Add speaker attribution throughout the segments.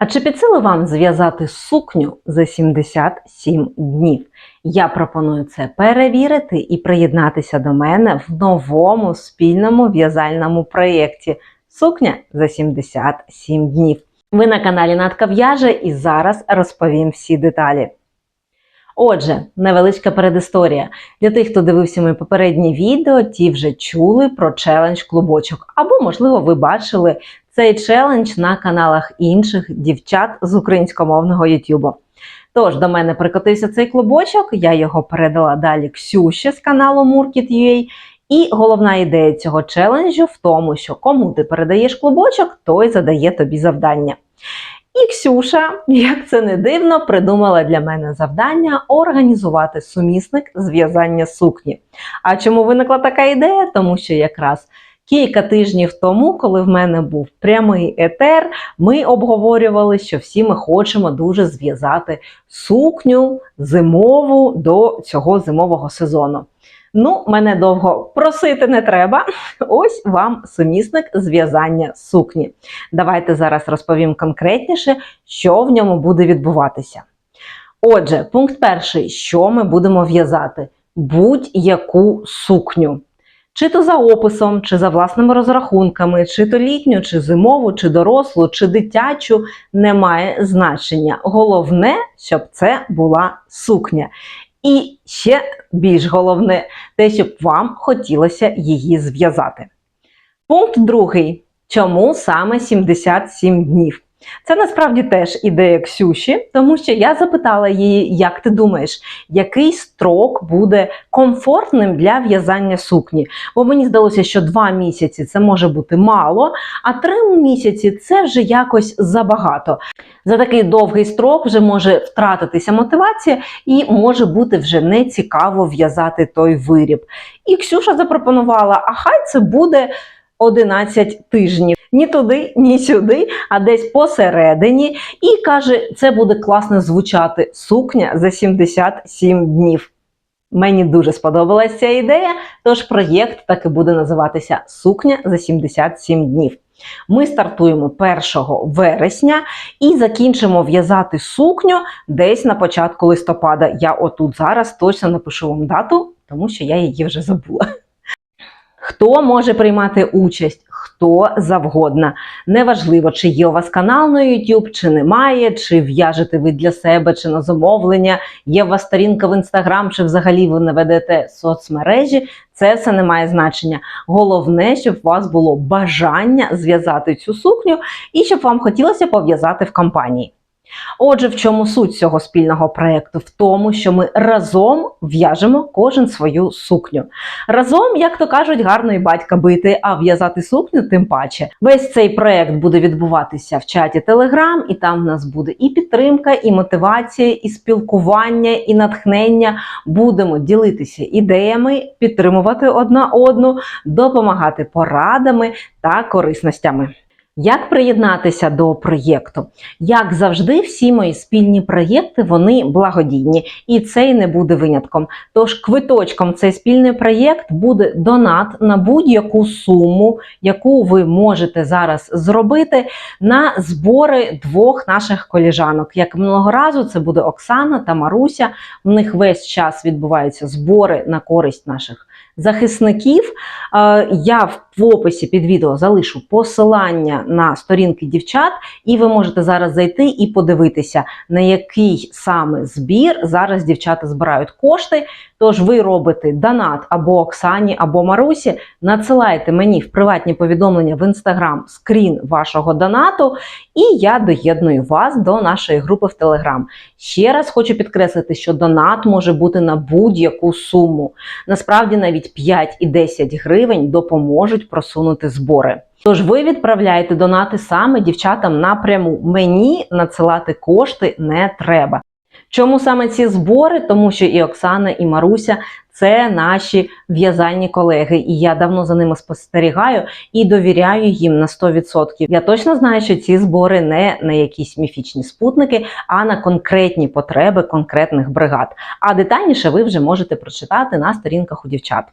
Speaker 1: А чи під силу вам зв'язати сукню за 77 днів? Я пропоную це перевірити і приєднатися до мене в новому спільному в'язальному проєкті Сукня за 77 днів. Ви на каналі Натка В'яже і зараз розповім всі деталі. Отже, невеличка передісторія. Для тих, хто дивився мої попередні відео, ті вже чули про челендж клубочок. Або, можливо, ви бачили цей челендж на каналах інших дівчат з українськомовного Ютубу. Тож до мене прикотився цей клубочок, я його передала далі Ксюші з каналу Murkit.ua. І головна ідея цього челенджу в тому, що кому ти передаєш клубочок, той задає тобі завдання. І Ксюша, як це не дивно, придумала для мене завдання організувати сумісник зв'язання сукні. А чому виникла така ідея? Тому що якраз кілька тижнів тому, коли в мене був прямий етер, ми обговорювали, що всі ми хочемо дуже зв'язати сукню зимову до цього зимового сезону. Ну, мене довго просити не треба. Ось вам сумісник зв'язання сукні. Давайте зараз розповім конкретніше, що в ньому буде відбуватися. Отже, пункт перший: що ми будемо в'язати? Будь-яку сукню. Чи то за описом, чи за власними розрахунками, чи то літню, чи зимову, чи дорослу, чи дитячу, не має значення. Головне, щоб це була сукня. І ще більш головне, те, щоб вам хотілося її зв'язати. Пункт другий. Чому саме 77 днів? Це насправді теж ідея Ксюші, тому що я запитала її, як ти думаєш, який строк буде комфортним для в'язання сукні? Бо мені здалося, що два місяці це може бути мало, а три місяці це вже якось забагато. За такий довгий строк вже може втратитися мотивація і може бути вже не цікаво в'язати той виріб. І Ксюша запропонувала: а хай це буде 11 тижнів. Ні туди, ні сюди, а десь посередині. І каже, це буде класно звучати сукня за 77 днів. Мені дуже сподобалася ця ідея, тож проєкт так і буде називатися Сукня за 77 днів. Ми стартуємо 1 вересня і закінчимо в'язати сукню десь на початку листопада. Я отут зараз точно напишу вам дату, тому що я її вже забула. Хто може приймати участь? Хто завгодно. Неважливо, чи є у вас канал на YouTube, чи немає, чи в'яжете ви для себе, чи на замовлення, є у вас сторінка в Instagram, чи взагалі ви не ведете соцмережі. Це все не має значення. Головне, щоб у вас було бажання зв'язати цю сукню і щоб вам хотілося пов'язати в компанії. Отже, в чому суть цього спільного проєкту? В тому, що ми разом в'яжемо кожен свою сукню. Разом, як то кажуть, гарно і батька бити, а в'язати сукню тим паче. Весь цей проєкт буде відбуватися в чаті Telegram, і там в нас буде і підтримка, і мотивація, і спілкування, і натхнення. Будемо ділитися ідеями, підтримувати одна одну, допомагати порадами та корисностяями. Як приєднатися до проєкту? Як завжди, всі мої спільні проєкти вони благодійні, і цей не буде винятком. Тож квиточком цей спільний проєкт буде донат на будь-яку суму, яку ви можете зараз зробити на збори двох наших коліжанок. Як минулого разу, це буде Оксана та Маруся. В них весь час відбуваються збори на користь наших захисників. Е, Я в описі під відео залишу посилання на сторінки дівчат, і ви можете зараз зайти і подивитися, на який саме збір зараз дівчата збирають кошти. Тож ви робите донат або Оксані, або Марусі, надсилайте мені в приватні повідомлення в інстаграм скрін вашого донату, і я доєдную вас до нашої групи в Телеграм. Ще раз хочу підкреслити, що донат може бути на будь-яку суму. Насправді навіть 5 і 10 гривень допоможуть просунути збори. Тож ви відправляєте донати саме дівчатам напряму. Мені надсилати кошти не треба. Чому саме ці збори? Тому що і Оксана, і Маруся це наші в'язальні колеги, і я давно за ними спостерігаю і довіряю їм на 100%. Я точно знаю, що ці збори не на якісь міфічні спутники, а на конкретні потреби конкретних бригад. А детальніше ви вже можете прочитати на сторінках у дівчат.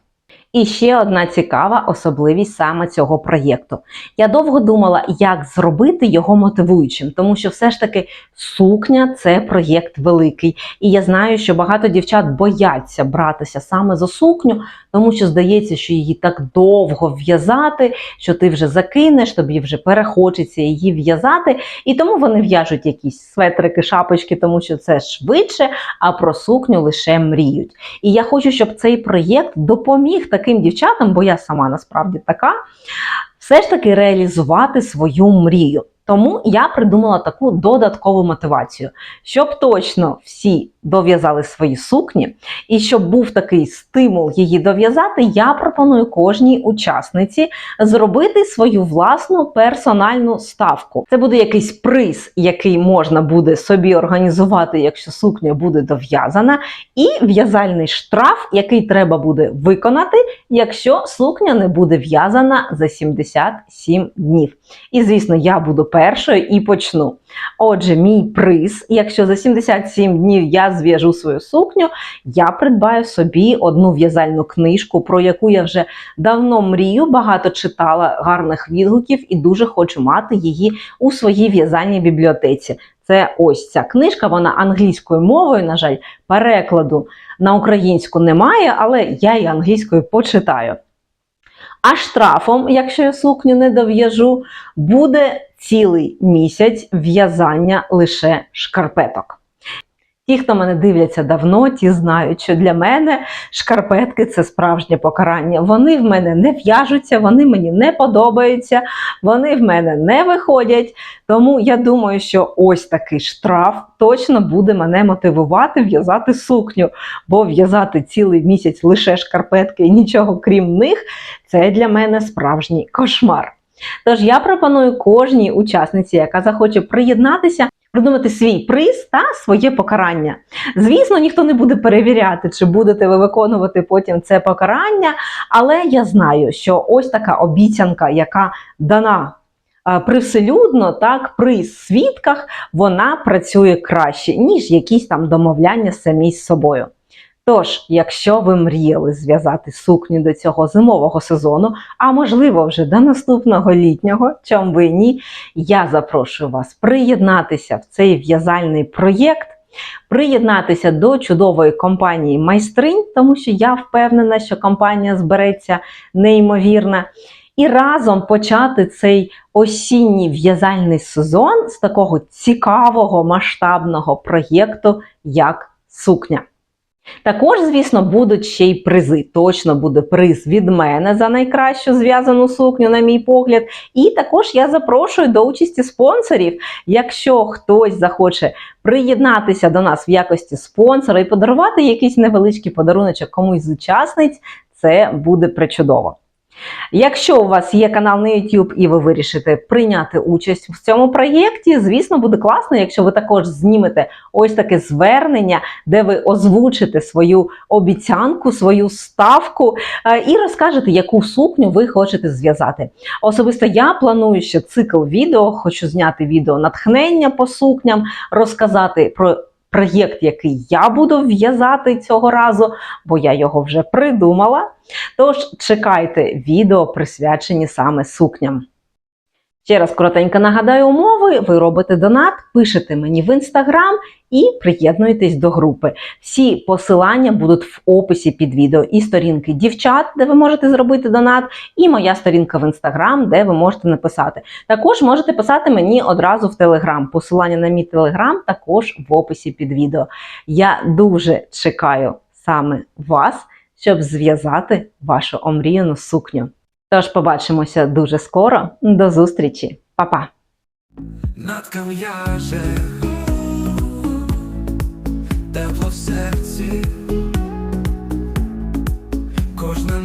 Speaker 1: І ще одна цікава особливість саме цього проєкту. Я довго думала, як зробити його мотивуючим, тому що все ж таки сукня це проєкт великий. І я знаю, що багато дівчат бояться братися саме за сукню, тому що здається, що її так довго в'язати, що ти вже закинеш, тобі вже перехочеться її в'язати. І тому вони в'яжуть якісь светрики, шапочки, тому що це швидше, а про сукню лише мріють. І я хочу, щоб цей проєкт допоміг таким дівчатам, бо я сама насправді така, все ж таки реалізувати свою мрію. Тому я придумала таку додаткову мотивацію, щоб точно всі дов'язали свої сукні, і щоб був такий стимул її дов'язати, я пропоную кожній учасниці зробити свою власну персональну ставку. Це буде якийсь приз, який можна буде собі організувати, якщо сукня буде дов'язана, і в'язальний штраф, який треба буде виконати, якщо сукня не буде в'язана за 77 днів. І, звісно, я буду першою і почну. Отже, мій приз, якщо за 77 днів я зв'яжу свою сукню, я придбаю собі одну в'язальну книжку, про яку я вже давно мрію, багато читала гарних відгуків і дуже хочу мати її у своїй в'язальній бібліотеці. Це ось ця книжка, вона англійською мовою, на жаль, перекладу на українську немає, але я її англійською почитаю. А штрафом, якщо я сукню не дов'яжу, буде цілий місяць в'язання лише шкарпеток. Ті, хто мене дивляться давно, ті знають, що для мене шкарпетки це справжнє покарання. Вони в мене не в'яжуться, вони мені не подобаються, вони в мене не виходять. Тому я думаю, що ось такий штраф точно буде мене мотивувати в'язати сукню, бо в'язати цілий місяць лише шкарпетки і нічого крім них це для мене справжній кошмар. Тож я пропоную кожній учасниці, яка захоче приєднатися, придумати свій приз та своє покарання. Звісно, ніхто не буде перевіряти, чи будете ви виконувати потім це покарання, але я знаю, що ось така обіцянка, яка дана е, привселюдно, так, при свідках, вона працює краще, ніж якісь там домовляння самі з собою. Тож, якщо ви мріяли зв'язати сукню до цього зимового сезону, а можливо вже до наступного літнього, чом ви ні, я запрошую вас приєднатися в цей в'язальний проєкт, приєднатися до чудової компанії майстринь, тому що я впевнена, що компанія збереться неймовірна. І разом почати цей осінній в'язальний сезон з такого цікавого масштабного проєкту, як сукня. Також, звісно, будуть ще й призи. Точно буде приз від мене за найкращу зв'язану сукню, на мій погляд. І також я запрошую до участі спонсорів. Якщо хтось захоче приєднатися до нас в якості спонсора і подарувати якийсь невеличкий подаруночок комусь з учасниць, це буде причудово. Якщо у вас є канал на YouTube і ви вирішите прийняти участь в цьому проєкті, звісно, буде класно, якщо ви також знімете ось таке звернення, де ви озвучите свою обіцянку, свою ставку е, і розкажете, яку сукню ви хочете зв'язати. Особисто я планую ще цикл відео, хочу зняти відео натхнення по сукням, розказати про. Проєкт, який я буду в'язати цього разу, бо я його вже придумала. Тож чекайте відео, присвячені саме сукням. Ще раз коротенько нагадаю умови: ви робите донат, пишете мені в інстаграм і приєднуєтесь до групи. Всі посилання будуть в описі під відео і сторінки дівчат, де ви можете зробити донат, і моя сторінка в інстаграм, де ви можете написати. Також можете писати мені одразу в телеграм. Посилання на мій телеграм також в описі під відео. Я дуже чекаю саме вас, щоб зв'язати вашу омріяну сукню. Тож побачимося дуже скоро. До зустрічі, Па-па!
Speaker 2: Над кам'яже тепло в серці, кожна